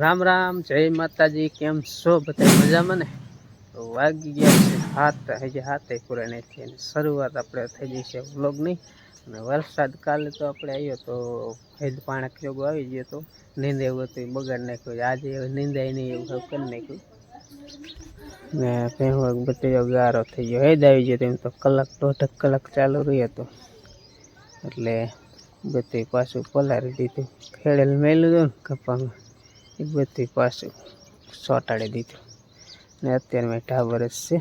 રામ રામ, જય માતાજી, કેમ છો? બધા મજામાં ને? તો વાગી ગયા છે હાથ હજી હાથે પૂરા થઈ અને શરૂઆત આપણે થઈ ગઈ છે વ્લોગની. અને વરસાદ કાલે તો આપણે આવ્યો તો હેદ પાણી જોગો આવી ગયો તો નીંદ એવું હતું, બગાડ નાખ્યું. આજે નીંદાય નહીં એવું કરી નાખ્યું. ને પહેવા બધો ગારો થઈ ગયો, હેદ આવી ગયો એમ તો કલાક દોઢક કલાક ચાલુ રહ્યો હતો એટલે બધું પાછું પલારી દીધું. ખેડેલ મેલું હતું ને કપામાં. એ બધું પાછું ચોંટાડી દીધું. ને અત્યારે મેં ઢાબર જ છે.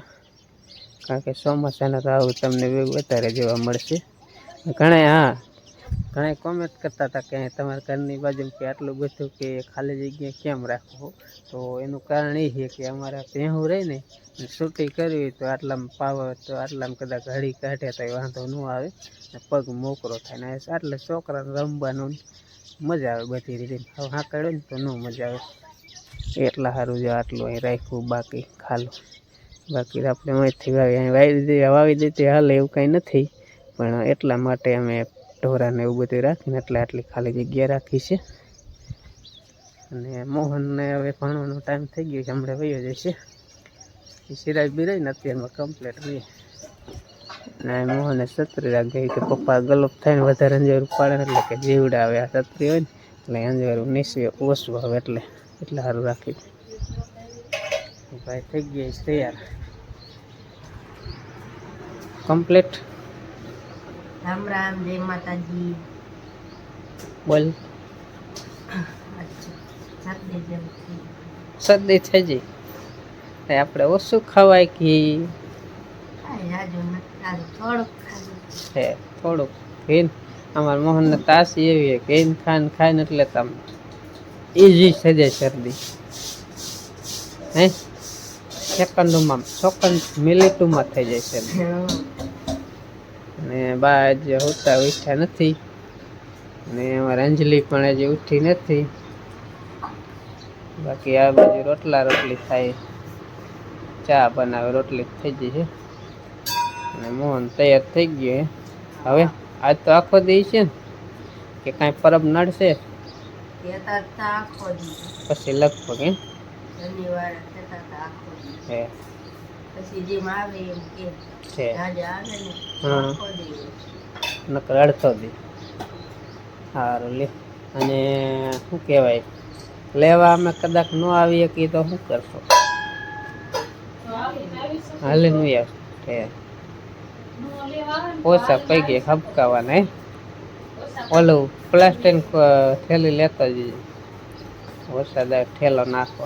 કારણ કે ચોમાસાના તો આવું તમને વધારે જોવા મળશે. ઘણા હા ઘણા કોમેન્ટ કરતા હતા કે તમારા ઘરની બાજુ કે આટલું બધું કે ખાલી જગ્યા કેમ રાખવો તો એનું કારણ એ છે કે અમારા ભેહું રહે ને છૂટી કરવી તો આટલામાં પાવર તો આટલામાં કદાચ ઘડી કાઢે તો એ વાંધો ન આવે. ને પગ મોકરો થાય ને એટલે છોકરાને રમવાનું મજા આવે બધી રીતે. હવે હા કરે ને તો ન મજા આવે. એટલા સારું જો આટલું અહીં રાખ્યું, બાકી ખાલું. બાકી આપણે અહીંથી વાવી, અહીં વાવી દીધી વાવી દીધી, હાલ એવું કાંઈ નથી. પણ એટલા માટે અમે ઢોરાને એવું બધું રાખીને એટલે આટલી ખાલી જગ્યા રાખી છે. અને મોહનને હવે ભણવાનો ટાઈમ થઈ ગયો છે, હમણાં વયો જશે સિરાજ બિરાજ ને અત્યારમાં કમ્પ્લીટ રહી. અને મોહને છત્રી રાખી કે પપ્પા ગલોપ થાય ને વધારે અંજવારું પાડે એટલે કે જીવડાવે આ છત્રી હોય ને એટલે અંજવારું નીચે ઓછું આવે એટલે એટલે સારું રાખી ભાઈ થઈ ગયા છે તૈયાર. કમ્પ્લીટ રામ રામ જય માતાજી. બોલ. સદી થઈ. જઈ આપણે ઓછું ખવાય કે કાંઈ જાજુ નથી ખાધું, થોડુંક ખાધું. છે થોડુંક ઘીન મોહન ને તાસી એવી છે ઘીન ખાન ને એટલે તમે ઈઝી થઈ જાય શરદી. હે? સેકન્ડોમાં સેકન્ડ મિનિટોમાં થઈ જાય શરદી. અને બા આજે હોતા ઉઠ્યા નથી. ને અમારે અંજલિ પણ હજી ઉઠી નથી. બાકી આ બાજુ રોટલા રોટલી થાય. ચા બનાવે રોટલી થઈ જશે છે અને મોહન તૈયાર થઈ ગયો હવે આજ તો આખો દી છે ને કે કાંઈ પરબ નડશે. પછી લગભગ એમ? નકર અડધો દી. સારું લે અને શું કહેવાય? લેવા અમે કદાચ ન આવીએ કે તો શું કરશો? હાલે નું યાર ઓછા પૈકી હબકાવાના હે? ઓલું પ્લાસ્ટિક થેલી લેતો જઈએ. વરસાદ આવે ઠેલો નાખો.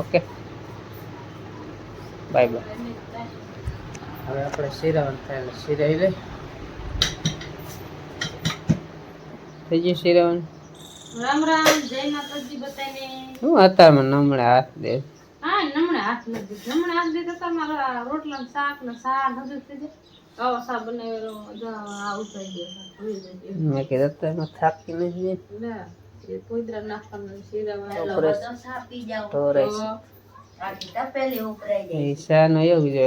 ઓકે. Bye bye. હવે આપણે શિરાવન થાય શિરાઈ લઈ થઈ ગયું શિરાવન રામ રામ જય માતાજી બધાને. શું હતા મને હમણાં હાથ દે. હાથ નથી નમણે હાથ દીધા હતા મારા રોટલા શાક ને શાક બધું થઈ જાય આવો શાક બનાવેલો ગયો. મેં કીધું એમાં થાકી નથી. ના એ પોઈદરા નાખવાનું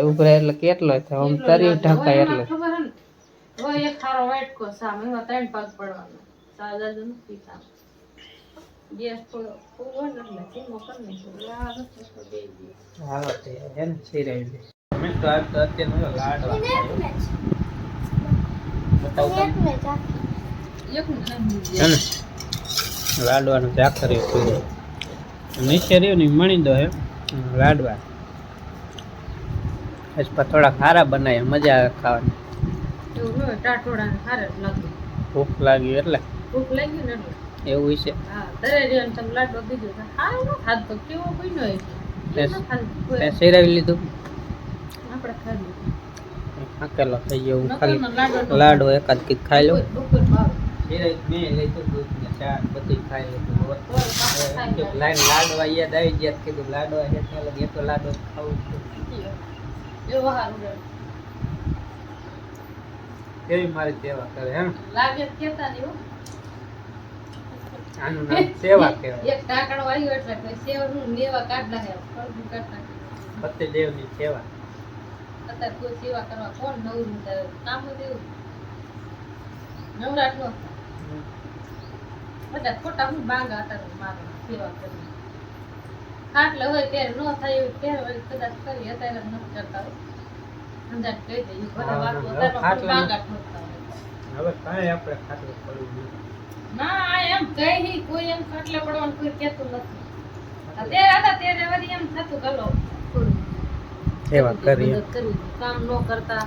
ઉભરાય એટલે કેટલો થાય? આમ તરી ઢકાય એટલે. ખબર હે ને? એક ખારો વાટકો સામે એમાં ત્રણ પાક પડવાનો. સાદા જ નથી સામ ગેસ થોડો ફૂલ ને એટલે ધીમો કરી નાખ્યો. આ રસ્તો બે દી. હાલો તે હે ને શિરાઈ લે મેં તો આજ તો અત્યારે લાડવા ખાયો. બતાવું તમને એકનું ખાઈ હે ને લાડવાનું પૂરું નીચે રહ્યું ને મણી દો હે લાડવા પછી થોડા ખારા બનાવ્યા મજા આવે ખાવાની ભૂખ લાગી એટલે ભૂખ લાગી ને એટલે એવું છે. શેરાવી લીધું? આપણે ખાધું થઈ ગયો હું ખાલી લાડવો લાડવો એકાદ કીક ખાઈ લઉં. બપોર મેં લીધું દૂધ ને ચા બધું ખાઈ લીધું. લાઈન લાડવા યાદ આવી ગયા કીધું લાડવા લગી તો લાડો ખાવું છે. મારી સેવા કરે હે લાગે કેતા નહીં. આનું નામ સેવા કહેવાય. એક એટલે સેવા અત્યારે કોઈ સેવા કરવા કોણ નવરું થાય? કામ જ એવું. નવરાટ નો બધા ખોટા હું બાંગા હતા મારે સેવા કરી ખાટલે હોય ત્યારે ન થાય એવું ત્યારે વળી કદાચ કરી અત્યારે નથી કરતા હોય. અંદાજ કહી દઈએ બધા વાતો બાંગા ઠોકતા હવે કાંઈ આપણે ખાટલું કરવું નહીં ના એમ કઈ નહીં કોઈ એમ ખાટલે પડવાનું કોઈ કહેતું નથી. અત્યારે હતા ત્યારે વળી એમ થતું ગલો સેવા. કામ ન કરતા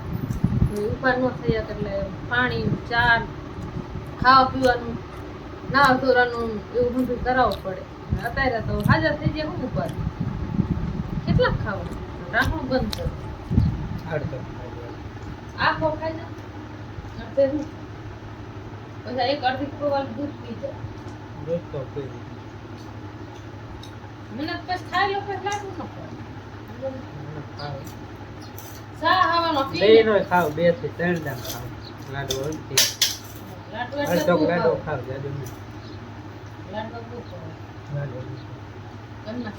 ન થયા એટલે પાણી ચા ખાવા પીવાનું નાવા ધોરાનું એવું બધું કરાવવું પડે. અત્યારે તો હાજર થઈ જાય હું ઉપર કેટલા ખાવાનું રાખવું બંધ કરો. આખો ખાઈ જાઓ પછી એક અડધી ખોવાનું દૂધ પી જાય દૂધ તો પી મને પછી ખાઈ લો પછી લાગુ ન પડે. ચા ખાવાનો પી બે લે. નો ખાવ બેથી ત્રણ દામ ખાવ. લાડુ હોય તે. લાડુ એટલે લાડુ ખાવ. નહીં. લાડુ. લાડુ.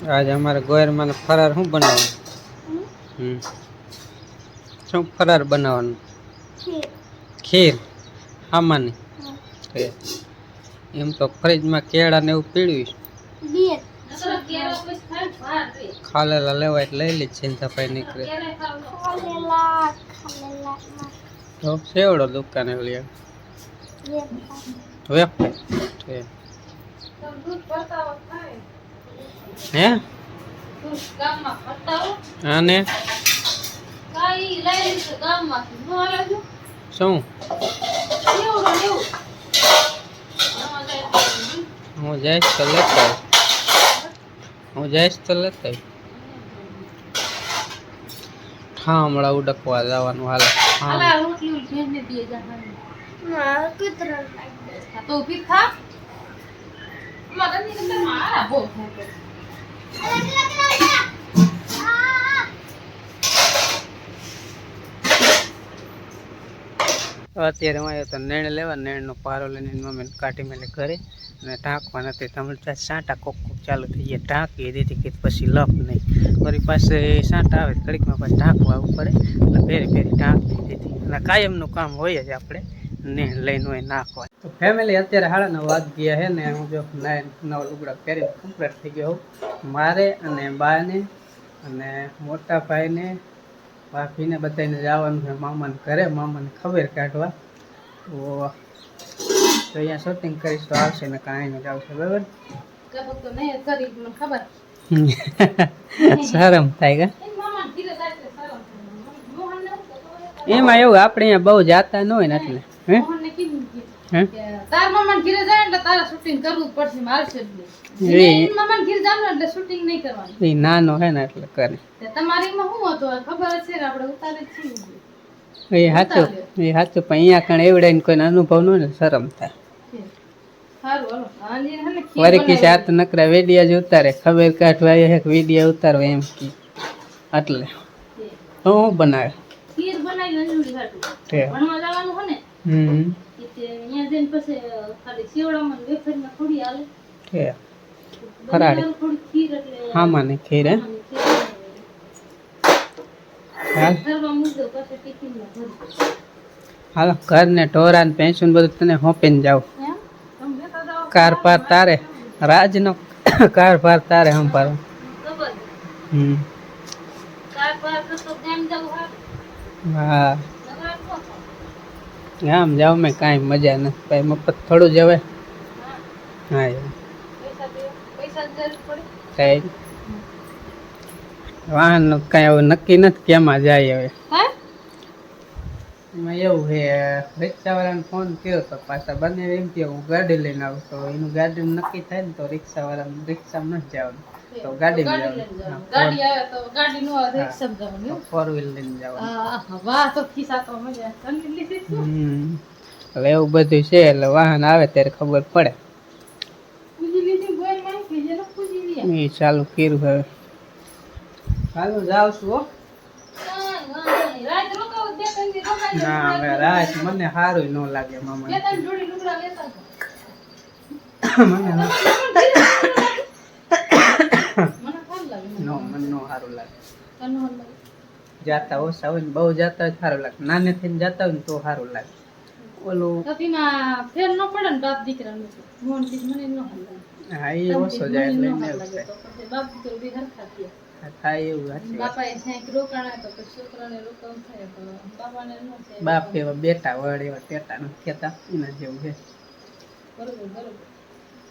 આજે અમારે ગોયરમાં ફરાર શું બનાવવાનું? હમ? શું ફરાર બનાવવાનું? ખીર. આમાંની. છે. એમ તો ફ્રીજમાં કેળા ને એવું પીડ્યું છે. નકર કેળા પછી ખાય ને બહાર રે. ખાલેલા લેવા એટલે લઈ લીધ ચિંતા પાઈ નીકળે કેળા ખાવ તો. તો સેવડો દુકાને ઓલી વેફર છે. તમે દૂધ ભરતા હો ખાય. હે દૂધ ગામમાં ભરતા હો. આને કાંઈ લઈ લીધું ગામમાંથી. ન હાલે જો. શું હું જઈશ તો લેતા. હું જઈશ તો લેતા આવીશ. ઠામડા ઉડકવા જવાનું હાલ. હા, તો ઊભી થા. અમારા ઘરની અંદરમાં આરા બહુ થાય છે. અત્યારે હું આવ્યો તો નેણ લેવા, નેણનો પારો લઈને મમ્મીને કાઢી મેલે ઘરે અને ઢાંકવા નથી તમે સાંટા કોક કોક ચાલુ થઈ ગયા. ઢાંકી દીધી કે પછી લપ નહીં. મારી પાસે સાંટા આવે ઘડીકમાં પાછું ઢાંકવા આવવું પડે. એટલે ફેરી ફેરી ઢાંકી દીધી. અને કાયમનું કામ હોય જ આપણે નેણ લઈને હોય નાખવા. તો ફેમિલી અત્યારે હાડા નવ વાગ ગયા છે ને હું જો નાય, નવ લુગડા પહેરીને કમ્પ્લીટ થઈ ગયો મારે અને બાને અને મોટા ભાઈને ભાભીને બધાને જવાનું છે મામાને ઘરે મામાને ખબર કાઢવા. તો તો અહીંયા શૂટિંગ કરીશ તો આવશે ને કાંઈ ને આવશે બરાબર? શરમ થાય. એમાં એવું આપણે અહીંયા બહુ જાતા ન હોય ને એટલે હે મોહનને કીધું કે હે કે તાર મામાને ઘીરે જાય એટલે તારે શૂટિંગ કરવું પડશે મારશે એની ઘીરે જવાનું એટલે શૂટિંગ નહીં કરવાનું. એ નાનો હે ને એટલે કરે. તમારી માં શું હતું? ખબર છે આપણે ઉતારે છીએ એ સાચું એ સાચું પણ અહીંયા કણ એવડાઈને કોઈને અનુભવ નો ને શરમ થાય. વરી કી. હાથ નકરા વેડિયા જ ઉતારે ખબર કાઢવા વીડિયો ઉતારવા એમ કી. એટલે. હું બનાવે? ખીર બનાવી ભણવા જવાનું ને? હમ. અહીંયા જઈને પછી ખાલી સેવડામાં વેફરમાં થોડી હાલે. તે ફરાળી. થોડી ખીર એટલે ખીર હે? ખીર હાલ. ઘર ને ઢોરા ને પેન્શન ને બધું તને હોપીને જાવ કાર પાર તારે રાજનો કાર પાર તારે સંભાળો હમ. હા. ગામ જાવ મેં કાંઈ મજા નથી ભાઈ મફત થોડું જવાય હા, યાર. પડે કાંઈ હવે નક્કી નથી કેમાં જાય હવે. એમાં એવું છે રિક્ષાવાળાને ફોન કર્યો તો પાછા બંને એમ કે હું ગાડી લઈને આવું તો એનું ગાડી નક્કી થાય ને તો રિક્ષાવાળાને રિક્ષામાં નથી જવાનું. તો ગાડી. ગાડી આવે તો ગાડી નો આવે એવું? ફોર વ્હીલ લઈને જવાનું. વાહ તો ખિસ્સા તો મજા હવે એવું બધું છે એટલે વાહન આવે ત્યારે ખબર પડે. એ ચાલુ કર્યું હવે. ચાલુ જાવ છું? હો ના હવે રાત મને સારું ન લાગે મામા. મને નો મને નો સારું લાગે તને જાતા ઓછા હોય ને બહુ જાતા હોય સારું લાગે નાને થઈને જાતા હોય ને તો સારું લાગે ઓલું તેમાં ફેર ન પડે ને બાપ દીકરાનું તો. મોહનથી જ મને ન હાલ હા એ ઓછો જાય એટલે લાગે બાપ દીકરો બી હરખા થયા. એવું સાચી વાત. બાપાએ સાંઈક રોકાણા તો પછી છોકરાને રોકાણ થાય તો બાપાને ન થાય. બાપ એવા બેટા વડ એવા ટેટા નથી કહેતા એના જેવું છે બરોબર બરોબર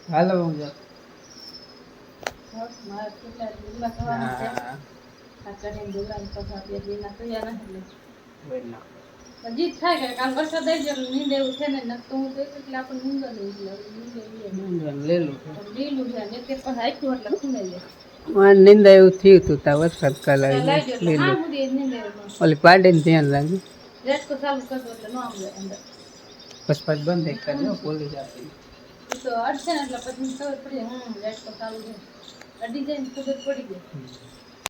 હાલો હું જાઉં. હજી થાય કે કાલ વરસાદ આવી જાય નીંદ એવું છે ને નક તો હું તો એટલે આપણે નીંદર લેલું છે. ને પણ એટલે જાય નિંદા એવું થયું હતું તા વરસાદ કાલ આવી હા ઓલી પાડીને ધ્યાન લાગ્યું રેસ્કો ચાલુ કરતો એટલે ન આવે અંદર. પછી પાછું બંધ કરી દો પોલીસ આપી તો અડશે ને એટલે પછી ખબર પડી હમ રેસ્કો ચાલુ છે અડી ખૂબ જ પડી જાય